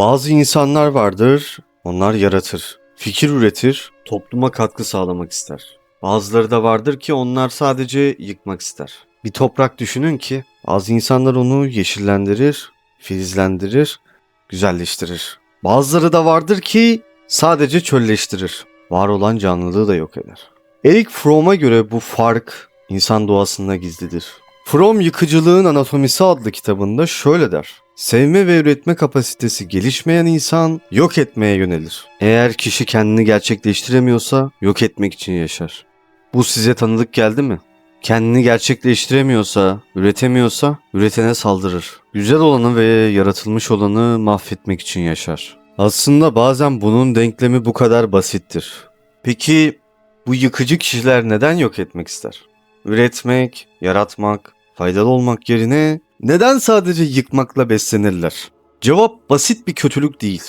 Bazı insanlar vardır, onlar yaratır, fikir üretir, topluma katkı sağlamak ister. Bazıları da vardır ki onlar sadece yıkmak ister. Bir toprak düşünün ki bazı insanlar onu yeşillendirir, filizlendirir, güzelleştirir. Bazıları da vardır ki sadece çölleştirir. Var olan canlılığı da yok eder. Eric Fromm'a göre bu fark insan doğasında gizlidir. Fromm Yıkıcılığın Anatomisi adlı kitabında şöyle der. Sevme ve üretme kapasitesi gelişmeyen insan yok etmeye yönelir. Eğer kişi kendini gerçekleştiremiyorsa yok etmek için yaşar. Bu size tanıdık geldi mi? Kendini gerçekleştiremiyorsa, üretemiyorsa üretene saldırır. Güzel olanı ve yaratılmış olanı mahvetmek için yaşar. Aslında bazen bunun denklemi bu kadar basittir. Peki bu yıkıcı kişiler neden yok etmek ister? Üretmek, yaratmak, faydalı olmak yerine neden sadece yıkmakla beslenirler? Cevap basit bir kötülük değil.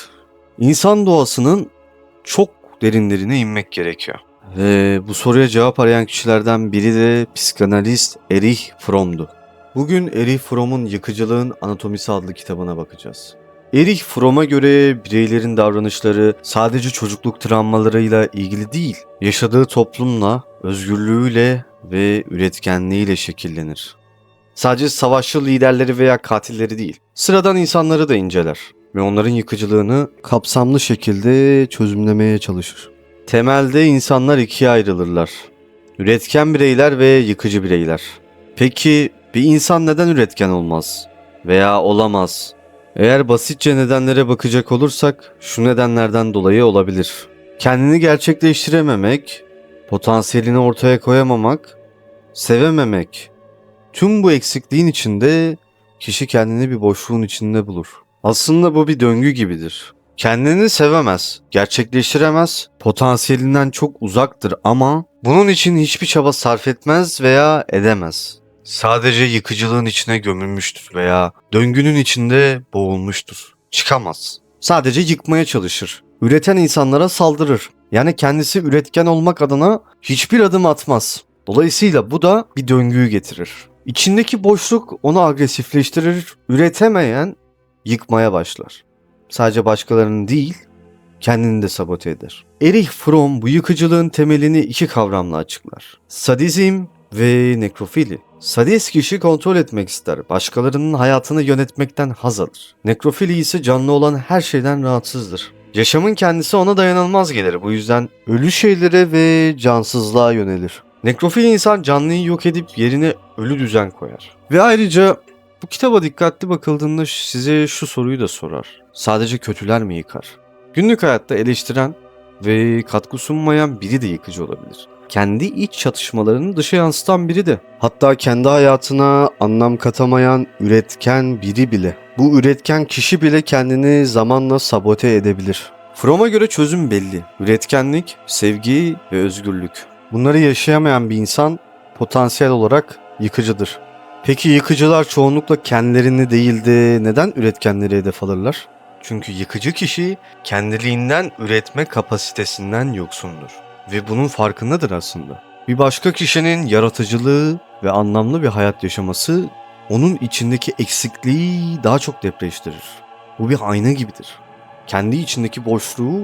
İnsan doğasının çok derinlerine inmek gerekiyor. Ve bu soruya cevap arayan kişilerden biri de psikanalist Erich Fromm'du. Bugün Erich Fromm'un Yıkıcılığın Anatomisi adlı kitabına bakacağız. Erich Fromm'a göre bireylerin davranışları sadece çocukluk travmalarıyla ilgili değil, yaşadığı toplumla, özgürlüğüyle ve üretkenliğiyle şekillenir. Sadece savaşçı liderleri veya katilleri değil, sıradan insanları da inceler ve onların yıkıcılığını kapsamlı şekilde çözümlemeye çalışır. Temelde insanlar ikiye ayrılırlar. Üretken bireyler ve yıkıcı bireyler. Peki bir insan neden üretken olmaz veya olamaz? Eğer basitçe nedenlere bakacak olursak şu nedenlerden dolayı olabilir. Kendini gerçekleştirememek, potansiyelini ortaya koyamamak, sevememek. Tüm bu eksikliğin içinde kişi kendini bir boşluğun içinde bulur. Aslında bu bir döngü gibidir. Kendini sevemez, gerçekleştiremez, potansiyelinden çok uzaktır ama bunun için hiçbir çaba sarf etmez veya edemez. Sadece yıkıcılığın içine gömülmüştür veya döngünün içinde boğulmuştur. Çıkamaz. Sadece yıkmaya çalışır. Üreten insanlara saldırır. Yani kendisi üretken olmak adına hiçbir adım atmaz. Dolayısıyla bu da bir döngüyü getirir. İçindeki boşluk onu agresifleştirir. Üretemeyen yıkmaya başlar. Sadece başkalarının değil, kendini de sabote eder. Erich Fromm bu yıkıcılığın temelini iki kavramla açıklar. Sadizm ve nekrofili. Sadist kişi kontrol etmek ister. Başkalarının hayatını yönetmekten haz alır. Nekrofili ise canlı olan her şeyden rahatsızdır. Yaşamın kendisi ona dayanılmaz gelir. Bu yüzden ölü şeylere ve cansızlığa yönelir. Nekrofil insan canlıyı yok edip yerine ölü düzen koyar. Ve ayrıca bu kitaba dikkatli bakıldığında size şu soruyu da sorar. Sadece kötüler mi yıkar? Günlük hayatta eleştiren ve katkı sunmayan biri de yıkıcı olabilir. Kendi iç çatışmalarını dışa yansıtan biri de. Hatta kendi hayatına anlam katamayan üretken biri bile. Bu üretken kişi bile kendini zamanla sabote edebilir. Fromm'a göre çözüm belli. Üretkenlik, sevgi ve özgürlük. Bunları yaşayamayan bir insan potansiyel olarak yıkıcıdır. Peki yıkıcılar çoğunlukla kendilerini değil de neden üretkenleri hedef alırlar? Çünkü yıkıcı kişi kendiliğinden üretme kapasitesinden yoksundur. Ve bunun farkındadır aslında. Bir başka kişinin yaratıcılığı ve anlamlı bir hayat yaşaması onun içindeki eksikliği daha çok depreştirir. Bu bir ayna gibidir. Kendi içindeki boşluğu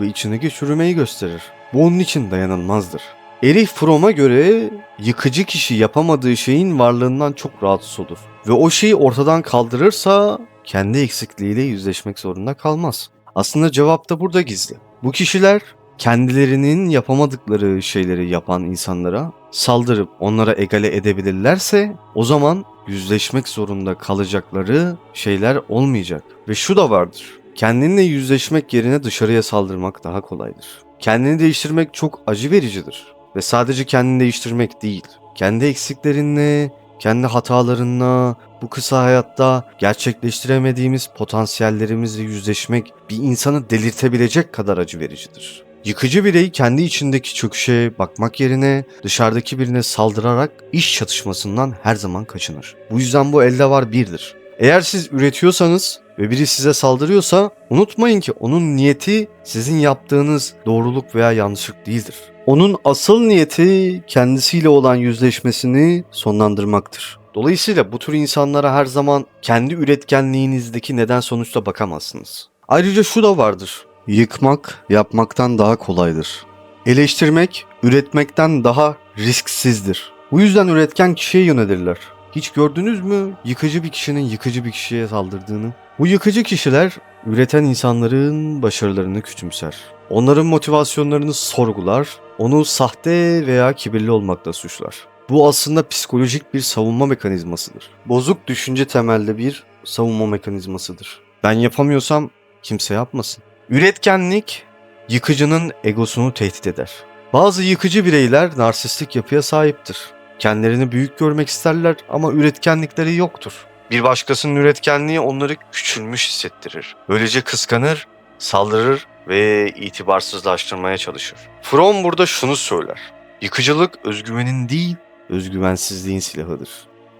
ve içindeki çürümeyi gösterir. Bu onun için dayanılmazdır. Erich Fromm'a göre yıkıcı kişi yapamadığı şeyin varlığından çok rahatsız olur. Ve o şeyi ortadan kaldırırsa kendi eksikliğiyle yüzleşmek zorunda kalmaz. Aslında cevap da burada gizli. Bu kişiler kendilerinin yapamadıkları şeyleri yapan insanlara saldırıp onlara egale edebilirlerse o zaman yüzleşmek zorunda kalacakları şeyler olmayacak. Ve şu da vardır. Kendinle yüzleşmek yerine dışarıya saldırmak daha kolaydır. Kendini değiştirmek çok acı vericidir. Ve sadece kendini değiştirmek değil. Kendi eksiklerinle, kendi hatalarınla, bu kısa hayatta gerçekleştiremediğimiz potansiyellerimizle yüzleşmek bir insanı delirtebilecek kadar acı vericidir. Yıkıcı birey kendi içindeki çöküşe bakmak yerine dışarıdaki birine saldırarak iş çatışmasından her zaman kaçınır. Bu yüzden bu elde var birdir. Eğer siz üretiyorsanız ve biri size saldırıyorsa unutmayın ki onun niyeti sizin yaptığınız doğruluk veya yanlışlık değildir. Onun asıl niyeti kendisiyle olan yüzleşmesini sonlandırmaktır. Dolayısıyla bu tür insanlara her zaman kendi üretkenliğinizdeki neden sonuçta bakamazsınız. Ayrıca şu da vardır. Yıkmak yapmaktan daha kolaydır. Eleştirmek üretmekten daha risksizdir. Bu yüzden üretken kişiye yönelirler. Hiç gördünüz mü yıkıcı bir kişinin yıkıcı bir kişiye saldırdığını? Bu yıkıcı kişiler üreten insanların başarılarını küçümser. Onların motivasyonlarını sorgular, onu sahte veya kibirli olmakla suçlar. Bu aslında psikolojik bir savunma mekanizmasıdır. Bozuk düşünce temelli bir savunma mekanizmasıdır. Ben yapamıyorsam kimse yapmasın. Üretkenlik yıkıcının egosunu tehdit eder. Bazı yıkıcı bireyler narsistik yapıya sahiptir. Kendilerini büyük görmek isterler ama üretkenlikleri yoktur. Bir başkasının üretkenliği onları küçülmüş hissettirir. Böylece kıskanır, saldırır ve itibarsızlaştırmaya çalışır. Fromm burada şunu söyler. Yıkıcılık özgüvenin değil, özgüvensizliğin silahıdır.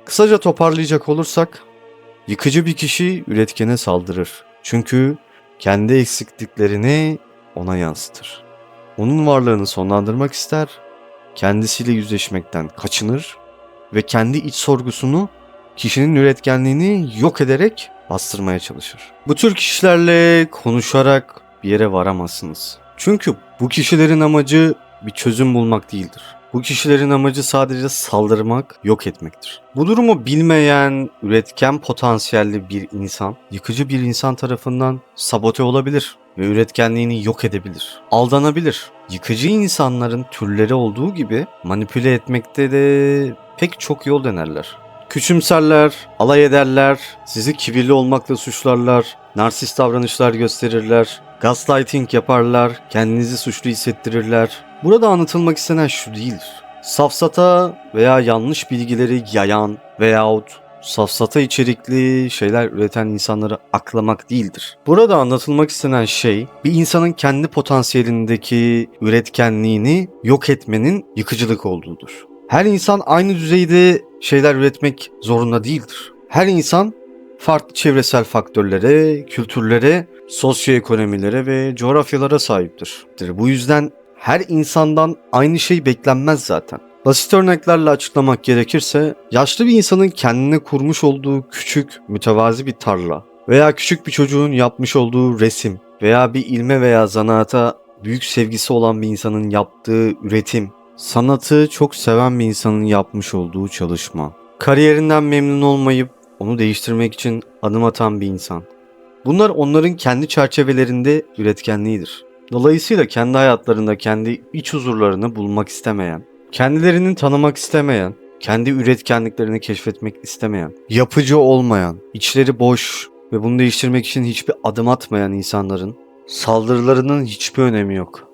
Kısaca toparlayacak olursak, yıkıcı bir kişi üretkene saldırır. Çünkü kendi eksikliklerini ona yansıtır. Onun varlığını sonlandırmak ister, kendisiyle yüzleşmekten kaçınır ve kendi iç sorgusunu kişinin üretkenliğini yok ederek bastırmaya çalışır. Bu tür kişilerle konuşarak bir yere varamazsınız. Çünkü bu kişilerin amacı bir çözüm bulmak değildir. Bu kişilerin amacı sadece saldırmak, yok etmektir. Bu durumu bilmeyen, üretken potansiyelli bir insan, yıkıcı bir insan tarafından sabote olabilir ve üretkenliğini yok edebilir. Aldanabilir. Yıkıcı insanların türleri olduğu gibi manipüle etmekte de pek çok yol denerler. Küçümserler, alay ederler, sizi kibirli olmakla suçlarlar, narsist davranışlar gösterirler, gaslighting yaparlar, kendinizi suçlu hissettirirler. Burada anlatılmak istenen şu değildir. Safsata veya yanlış bilgileri yayan veyahut safsata içerikli şeyler üreten insanları aklamak değildir. Burada anlatılmak istenen şey bir insanın kendi potansiyelindeki üretkenliğini yok etmenin yıkıcılık olduğudur. Her insan aynı düzeyde şeyler üretmek zorunda değildir. Her insan farklı çevresel faktörlere, kültürlere, sosyoekonomilere ve coğrafyalara sahiptir. Bu yüzden her insandan aynı şey beklenmez zaten. Basit örneklerle açıklamak gerekirse, yaşlı bir insanın kendine kurmuş olduğu küçük, mütevazi bir tarla veya küçük bir çocuğun yapmış olduğu resim veya bir ilme veya zanaata büyük sevgisi olan bir insanın yaptığı üretim, sanatı çok seven bir insanın yapmış olduğu çalışma, kariyerinden memnun olmayıp onu değiştirmek için adım atan bir insan. Bunlar onların kendi çerçevelerinde üretkenliğidir. Dolayısıyla kendi hayatlarında kendi iç huzurlarını bulmak istemeyen, kendilerini tanımak istemeyen, kendi üretkenliklerini keşfetmek istemeyen, yapıcı olmayan, içleri boş ve bunu değiştirmek için hiçbir adım atmayan insanların saldırılarının hiçbir önemi yok.